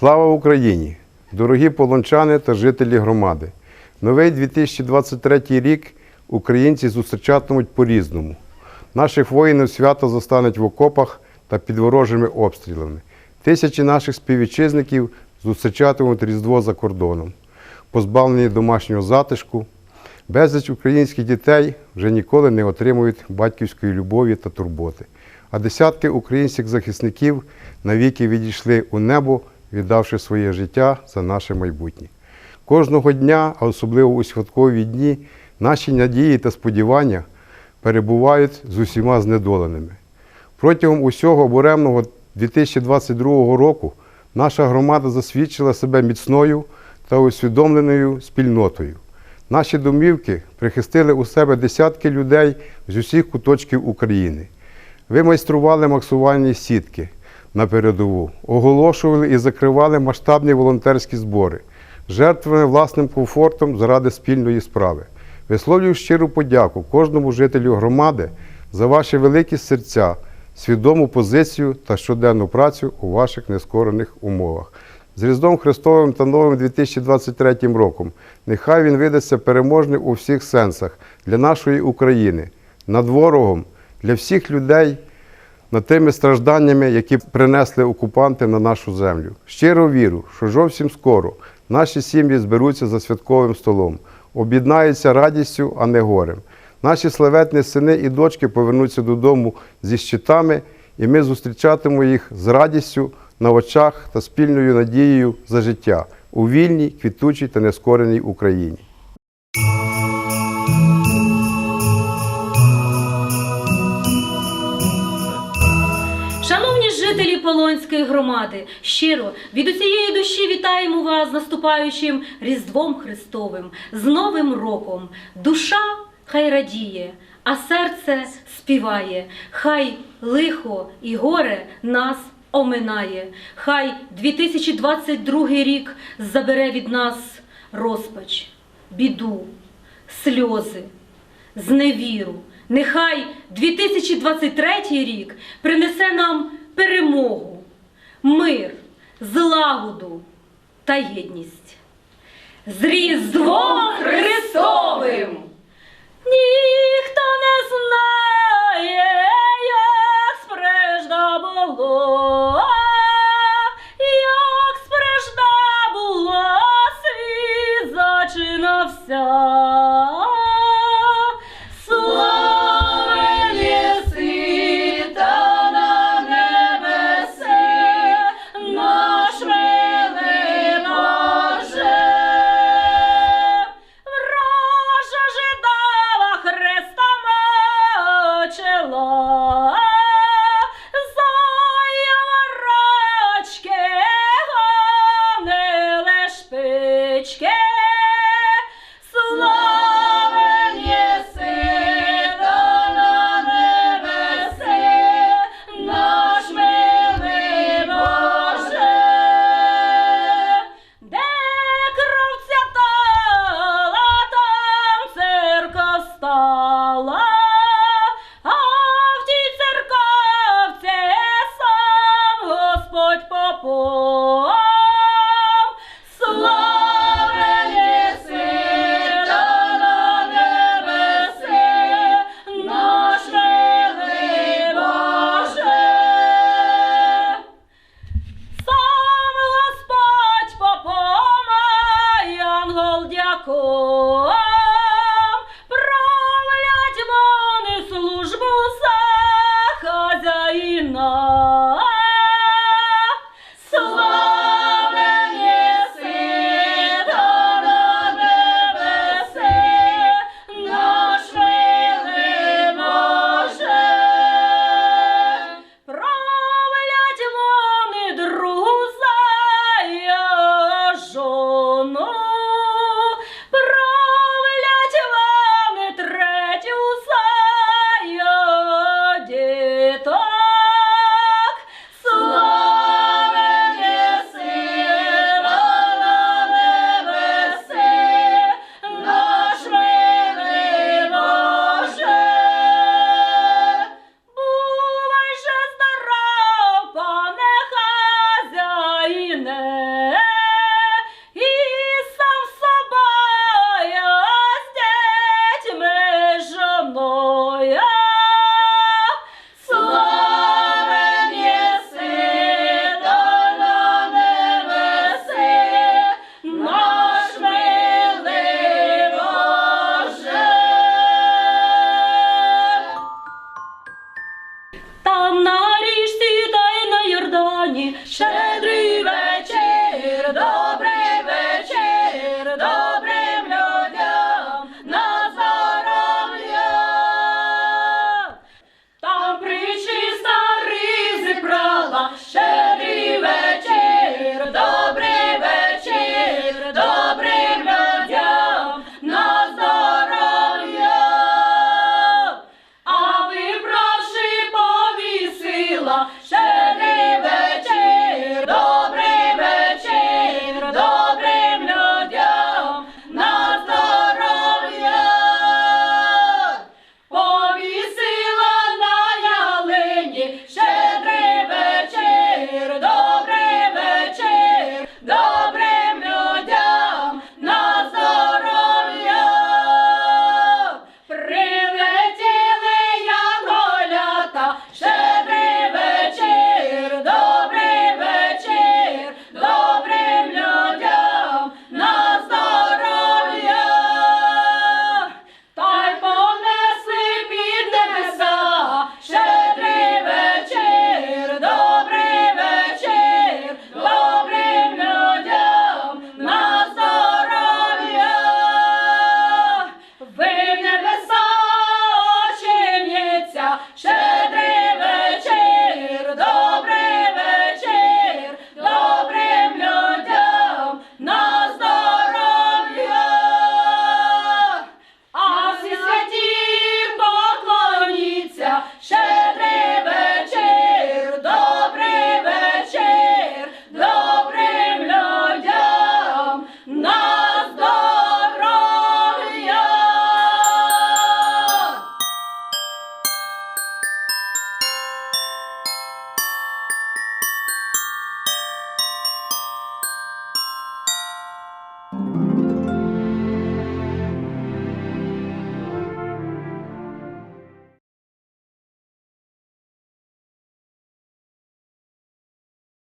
Слава Україні! Дорогі полончани та жителі громади! Новий 2023 рік українці зустрічатимуть по-різному. Наших воїнів свято застануть в окопах та під ворожими обстрілами. Тисячі наших співвітчизників зустрічатимуть Різдво за кордоном, позбавлені домашнього затишку. Безліч українських дітей вже ніколи не отримують батьківської любові та турботи. А десятки українських захисників навіки відійшли у небо, віддавши своє життя за наше майбутнє. Кожного дня, а особливо у святкові дні, наші надії та сподівання перебувають з усіма знедоленими. Протягом усього буремного 2022 року наша громада засвідчила себе міцною та усвідомленою спільнотою. Наші домівки прихистили у себе десятки людей з усіх куточків України. Ви майстрували максувальні сітки на передову, оголошували і закривали масштабні волонтерські збори, жертвували власним комфортом заради спільної справи. Висловлюю щиру подяку кожному жителю громади за ваші великі серця, свідому позицію та щоденну працю у ваших нескорених умовах. З Різдвом Христовим та новим 2023 роком. Нехай він видасться переможним у всіх сенсах для нашої України, над ворогом, для всіх людей, над тими стражданнями, які принесли окупанти на нашу землю. Щиро вірю, що зовсім скоро наші сім'ї зберуться за святковим столом, об'єднаються радістю, а не горем. Наші славетні сини і дочки повернуться додому зі щитами, і ми зустрічатимемо їх з радістю на очах та спільною надією за життя у вільній, квітучій та нескореній Україні. Жителі Полонської громади, щиро від усієї душі вітаємо вас з наступаючим Різдвом Христовим, з Новим роком. Душа хай радіє, а серце співає. Хай лихо і горе нас оминає. Хай 2022 рік забере від нас розпач, біду, сльози, зневіру. Нехай 2023 рік принесе нам перемогу, мир, злагоду та єдність. З Різдвом Христовим! cool.